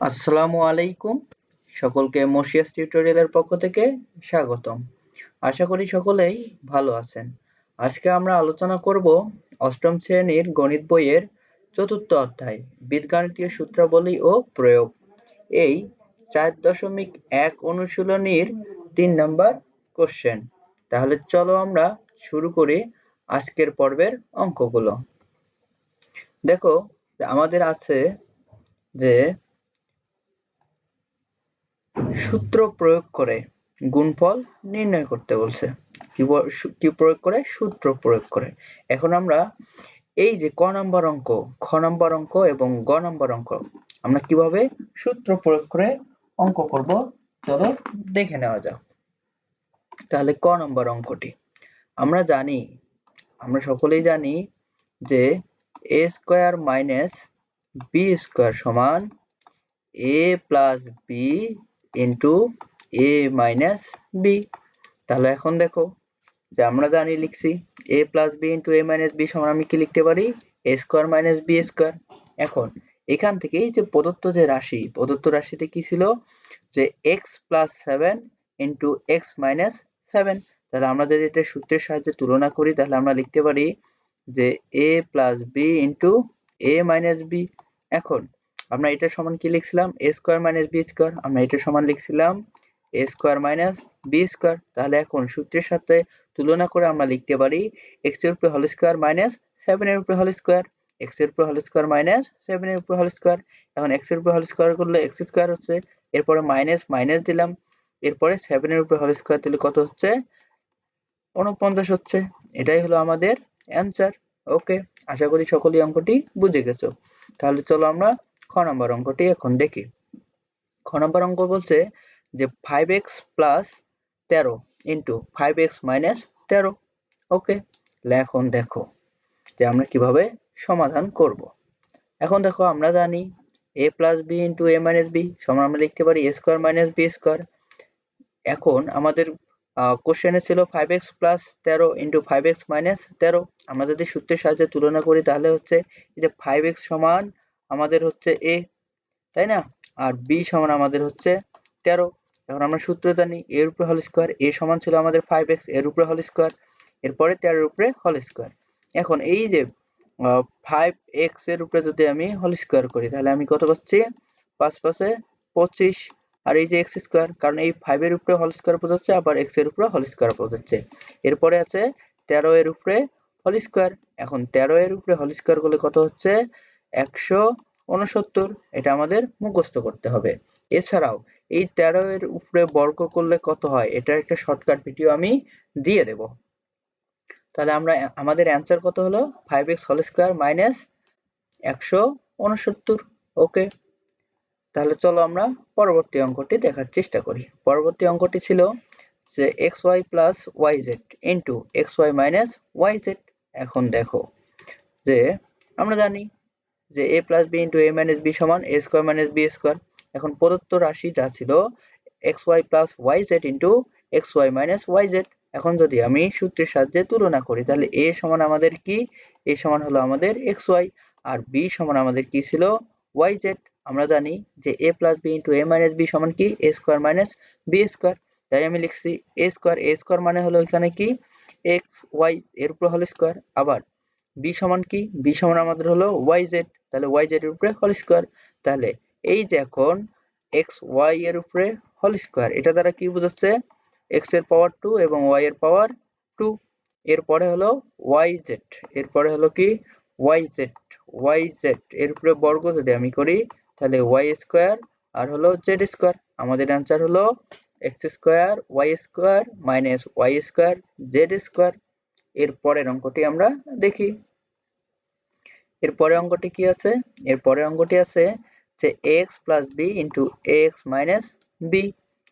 আসসালামু আলাইকুম। সকলকে মশিয়াস টিউটোরিয়ালের পক্ষ থেকে স্বাগতম। আশা করি সকলেই ভালো আছেন। আজকে আমরা আলোচনা করব অষ্টম শ্রেণির গণিত বইয়ের চতুর্থ অধ্যায়, বীজগাণিতীয় সূত্রাবলী ও প্রয়োগ। এই চার দশমিক এক অনুশীলনীর তিন নম্বর কোশ্চেন তাহলে চলো আমরা শুরু করি আজকের পর্বের অঙ্কগুলো। দেখো, আমাদের আছে যে সূত্র প্রয়োগ করে গুণফল নির্ণয় করতে বলছে। কি প্রয়োগ করে? সূত্র প্রয়োগ করে। এখন আমরা এই যে ক নম্বর অঙ্ক, খ নম্বর অঙ্ক এবং গ নম্বর অঙ্ক, আমরা কীভাবে সূত্র প্রয়োগ করে অঙ্ক করব? চলো দেখে নেওয়া যাক। তাহলে ক নম্বর অঙ্কটি। আমরা জানি, আমরা সকলেই জানি যে A square minus B square সমান A plus B into A minus B তাহলে এখন দেখো যে আমরা জানি লিখছি A plus B into A minus B সমান আমি কি লিখতে পারি? A square minus B square এখন এখান থেকে এই যে প্রদত্ত যে রাশি, প্রদত্ত রাশিতে কি ছিল? যে X plus seven into X minus seven তাহলে আমরা যদি এটা সূত্রের সাহায্যে তুলনা করি, তাহলে আমরা লিখতে পারি যে A plus B into A minus B এখন আমরা এটা সমান কি লিখছিলাম? A square minus B square আমরা এটা সমান লিখছিলাম A square minus B square তাহলে এখন সূত্রের সাথে তুলনা করে আমরা লিখতে পারি এক্সের উপরে হোল স্কোয়ার মাইনাস সেভেন এর উপরে হোল স্কোয়ার এক্সের উপরে হোল স্কোয়ার মাইনাস সেভেন এর উপরে হোল স্কোয়ার এখন এক্সের উপরে হোল স্কোয়ার করলে এক্স স্কোয়ার হচ্ছে, এরপরে মাইনাস মাইনাস দিলাম। এরপরে সেভেন এর উপরে হোল স্কোয়ার দিলে কত হচ্ছে? উনপঞ্চাশ হচ্ছে। এটাই হলো আমাদের অ্যান্সার ওকে আশা করি সকলেই অঙ্কটি বুঝে গেছো। তাহলে চলো আমরা খ নম্বর অঙ্কটি এখন দেখি। খ নম্বর অঙ্ক বলছে যে ফাইভ এক্স প্লাস তেরো ইন্টু ফাইভ এক্স মাইনাস তেরো। ওকে এখন দেখো যে আমরা কীভাবে সমাধান করব। এখন দেখো আমরা জানি A plus B into A minus B সমান আমরা লিখতে পারি A square minus B square এখন আমাদের কোশ্চেনে ছিল ফাইভ এক্স প্লাস তেরো ইন্টু ফাইভ এক্স মাইনাস তেরো। আমরা যদি সূত্রের সাহায্যে তুলনা করি তাহলে হচ্ছে যে ফাইভ এক্স সমান আমাদের হচ্ছে এ তাই না? আর বি সমান আমাদের হচ্ছে তেরো। এখন আমরা সূত্র জানি এর উপরে হল স্কোয়ার এ সমান ছিল আমাদের ফাইভ এক্সের উপরে হল স্কোয়ার এরপরে তেরোর উপরে হল স্কোয়ার এখন এই যে ফাইভ এক্সের উপরে যদি আমি হল স্কোয়ার করি, তাহলে আমি কত পাচ্ছি? পাঁচ পাশে পঁচিশ। আর এই যে এক্স স্কোয়ার কারণ এই ফাইভ এর উপরে হল স্কোয়ার বোঝাচ্ছে, আবার এক্সের উপরে হল স্কোয়ার বোঝাচ্ছে। এরপরে আছে তেরো এর উপরে হল স্কোয়ার এখন তেরো এর উপরে হল স্কোয়ার করলে কত হচ্ছে? একশো উনসত্তর এটা আমাদের মুখস্থ করতে হবে। এছাড়াও, এই তেরো এর উপরে বর্গ করলে কত হয়? এটার একটা শর্টকাট ভিডিও আমি দিয়ে দেব। তাহলে আমরা, আমাদের অ্যান্সার কত হলো? Five X whole square minus একশো উনসত্তর ওকে তাহলে চলো আমরা পরবর্তী অঙ্কটি দেখার চেষ্টা করি। পরবর্তী অঙ্কটি ছিল যে X Y plus Y Z into X Y minus Y Z এখন দেখো যে আমরা জানি যে A plus B into A minus B সমান A square minus B square এখন প্রদত্ত রাশি যা ছিল X Y plus Y Z into X Y minus Y Z এখন যদি আমি সূত্রের সাহায্যে তুলনা করি, তাহলে এ সমান আমাদের কি? এ সমান হলো আমাদের এক্স ওয়াই আর বি সমান আমাদের কি ছিল? ওয়াই জেড আমরা জানি যে A plus B into A minus B সমান কি? A square minus B square তাই আমি লিখছি এ স্কোয়ার এ স্কোয়ার মানে হলো এখানে কি? এক্স ওয়াই এর উপর হল স্কোয়ার আবার বি সমান কি? বি সমান আমাদের হলো ওয়াই জেড তাহলে ওয়াই এর উপরে হল স্কোয়ার তাহলে এই যে এখন এক্সের উপরে হল স্কোয়ার এটা দ্বারা কি বোঝাচ্ছে? এক্সের পাওয়ার টু এবং ওয়াই এর পাওয়ার টু এরপরে হলো ওয়াই জেড এরপরে হলো কি? ওয়াই জেড ওয়াই জেড এর উপরে বর্গ যদি আমি করি, তাহলে ওয়াই স্কোয়ার আর হলো জেড স্কোয়ার আমাদের অ্যান্সার হলো X square Y square minus Y square Z square এর পরের অঙ্কটি আমরা দেখি। এর পরের অঙ্কটি কি আছে? এর পরের অঙ্কটি আছে যে X plus B into X minus B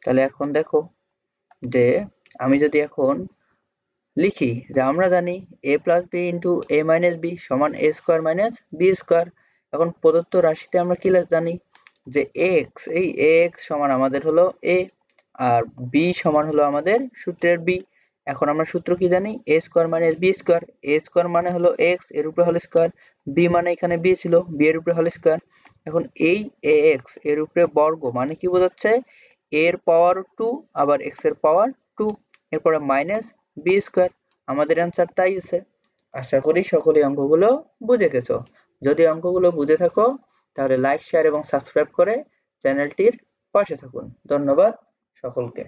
তাহলে এখন দেখো যে আমি যদি এখন লিখি যে আমরা জানি A plus B into A minus B সমান A square minus B square এখন প্রদত্ত রাশিতে আমরা কি জানি যে এক্স এই এক্স সমান আমাদের হলো এ আর বি সমান হলো আমাদের সূত্রের বি এখন আমরা সূত্র কি জানি? A square minus B square A square মানে হলো এক্সের উপরে হল স্কোয়ার বি মানে এখানে বি ছিল বি এর উপরে হল স্কোয়ার এখন এই এ এক্সের উপরে বর্গ মানে কি বোঝাচ্ছে? এর পাওয়ার টু আবার এক্সের পাওয়ার টু এরপরে মাইনাস বি স্কোয়ার আমাদের অ্যান্সার তাই আছে। আশা করি সকলে অঙ্কগুলো বুঝে গেছো। যদি অঙ্কগুলো বুঝে থাকো, তাহলে লাইক শেয়ার এবং সাবস্ক্রাইব করে চ্যানেলটির পাশে থাকুন। ধন্যবাদ সকলকে।